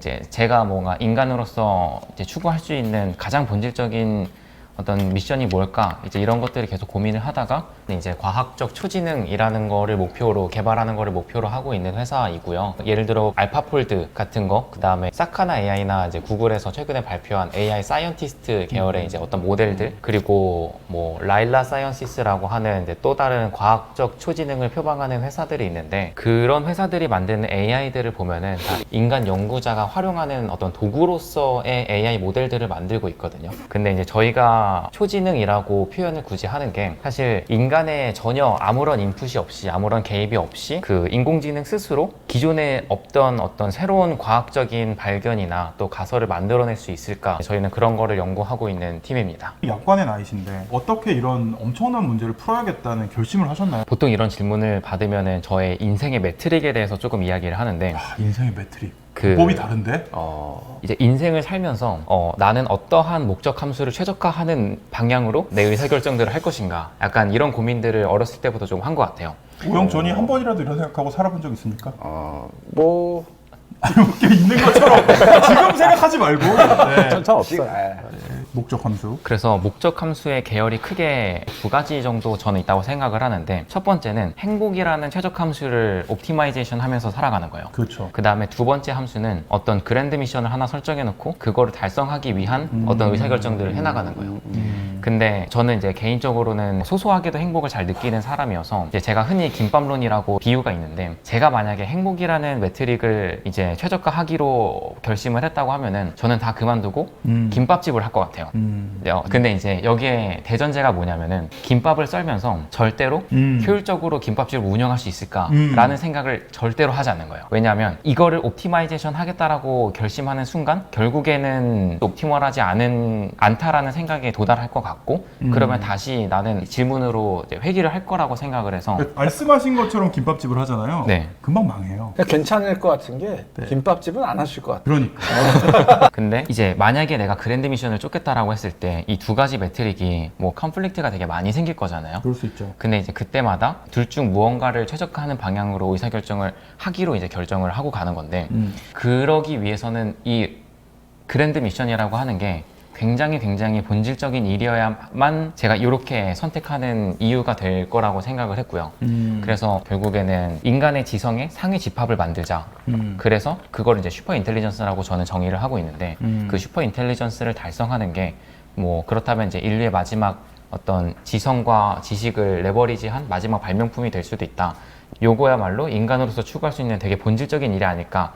이제 제가 뭔가 인간으로서 이제 추구할 수 있는 가장 본질적인 어떤 미션이 뭘까 이제 이런 것들을 계속 고민을 하다가 이제 과학적 초지능이라는 거를 목표로 개발하는 거를 목표로 하고 있는 회사이고요. 예를 들어 알파폴드 같은 거, 그 다음에 사카나 AI나 이제 구글에서 최근에 발표한 AI 사이언티스트 계열의 이제 어떤 모델들 그리고 뭐 라일라 사이언시스라고 하는 이제 또 다른 과학적 초지능을 표방하는 회사들이 있는데 그런 회사들이 만드는 AI들을 보면은 다 인간 연구자가 활용하는 어떤 도구로서의 AI 모델들을 만들고 있거든요. 근데 이제 저희가 초지능이라고 표현을 굳이 하는 게 사실 인간의 전혀 아무런 인풋이 없이 아무런 개입이 없이 그 인공지능 스스로 기존에 없던 어떤 새로운 과학적인 발견이나 또 가설을 만들어낼 수 있을까 저희는 그런 거를 연구하고 있는 팀입니다. 약관의 나이신데 어떻게 이런 엄청난 문제를 풀어야겠다는 결심을 하셨나요? 보통 이런 질문을 받으면은 저의 인생의 매트릭에 대해서 조금 이야기를 하는데 아, 인생의 매트릭. 그- 법이 다른데? 이제 인생을 살면서 어, 나는 어떠한 목적 함수를 최적화하는 방향으로 내 의사 결정들을 할 것인가 약간 이런 고민들을 어렸을 때부터 좀 한 것 같아요. 오영 전이 한 번이라도 이런 생각하고 살아본 적 있습니까? 어, 뭐 이렇게 있는 것처럼 지금 생각하지 말고 네. 전차 없어요. 아, 목적 함수. 그래서 목적 함수의 계열이 크게 두 가지 정도 저는 있다고 생각을 하는데 첫 번째는 행복이라는 최적 함수를 옵티마이제이션 하면서 살아가는 거예요. 그렇죠. 그 다음에 두 번째 함수는 어떤 그랜드 미션을 하나 설정해 놓고 그거를 달성하기 위한 어떤 의사결정들을 해나가는 거예요. 근데 저는 이제 개인적으로는 소소하게도 행복을 잘 느끼는 사람이어서 이제 제가 흔히 김밥론이라고 비유가 있는데 제가 만약에 행복이라는 매트릭을 이제 최적화하기로 결심을 했다고 하면은 저는 다 그만두고 음. 김밥집을 할 것 같아요. 음. 어, 근데 이제 여기에 대전제가 뭐냐면은 김밥을 썰면서 절대로 음. 효율적으로 김밥집을 운영할 수 있을까라는 음. 생각을 절대로 하지 않는 거예요. 왜냐하면 이거를 옵티마이제이션 하겠다라고 결심하는 순간 결국에는 옵티멀하지 않은 않다라는 생각에 도달할 것 같고 음. 그러면 다시 나는 질문으로 이제 회귀를 할 거라고 생각을 해서 말씀하신 것처럼 김밥집을 하잖아요. 네. 금방 망해요. 그러니까 괜찮을 것 같은 게 네. 김밥집은 안 하실 것 같아요. 그러니까. 근데 이제 만약에 내가 그랜드 미션을 쫓 겠다라고 했을 때 이 두 가지 매트릭이 뭐 컨플릭트가 되게 많이 생길 거잖아요. 그럴 수 있죠. 근데 이제 그때마다 둘 중 무언가를 최적화하는 방향으로 의사결정을 하기로 이제 결정을 하고 가는 건데 음. 그러기 위해서는 이 그랜드 미션이라고 하는 게 굉장히 굉장히 본질적인 일이어야만 제가 이렇게 선택하는 이유가 될 거라고 생각을 했고요. 음. 그래서 결국에는 인간의 지성에 상위 집합을 만들자. 음. 그래서 그걸 이제 슈퍼 인텔리전스라고 저는 정의를 하고 있는데 음. 그 슈퍼 인텔리전스를 달성하는 게 뭐 그렇다면 이제 인류의 마지막 어떤 지성과 지식을 레버리지한 마지막 발명품이 될 수도 있다. 요거야말로 인간으로서 추구할 수 있는 되게 본질적인 일이 아닐까.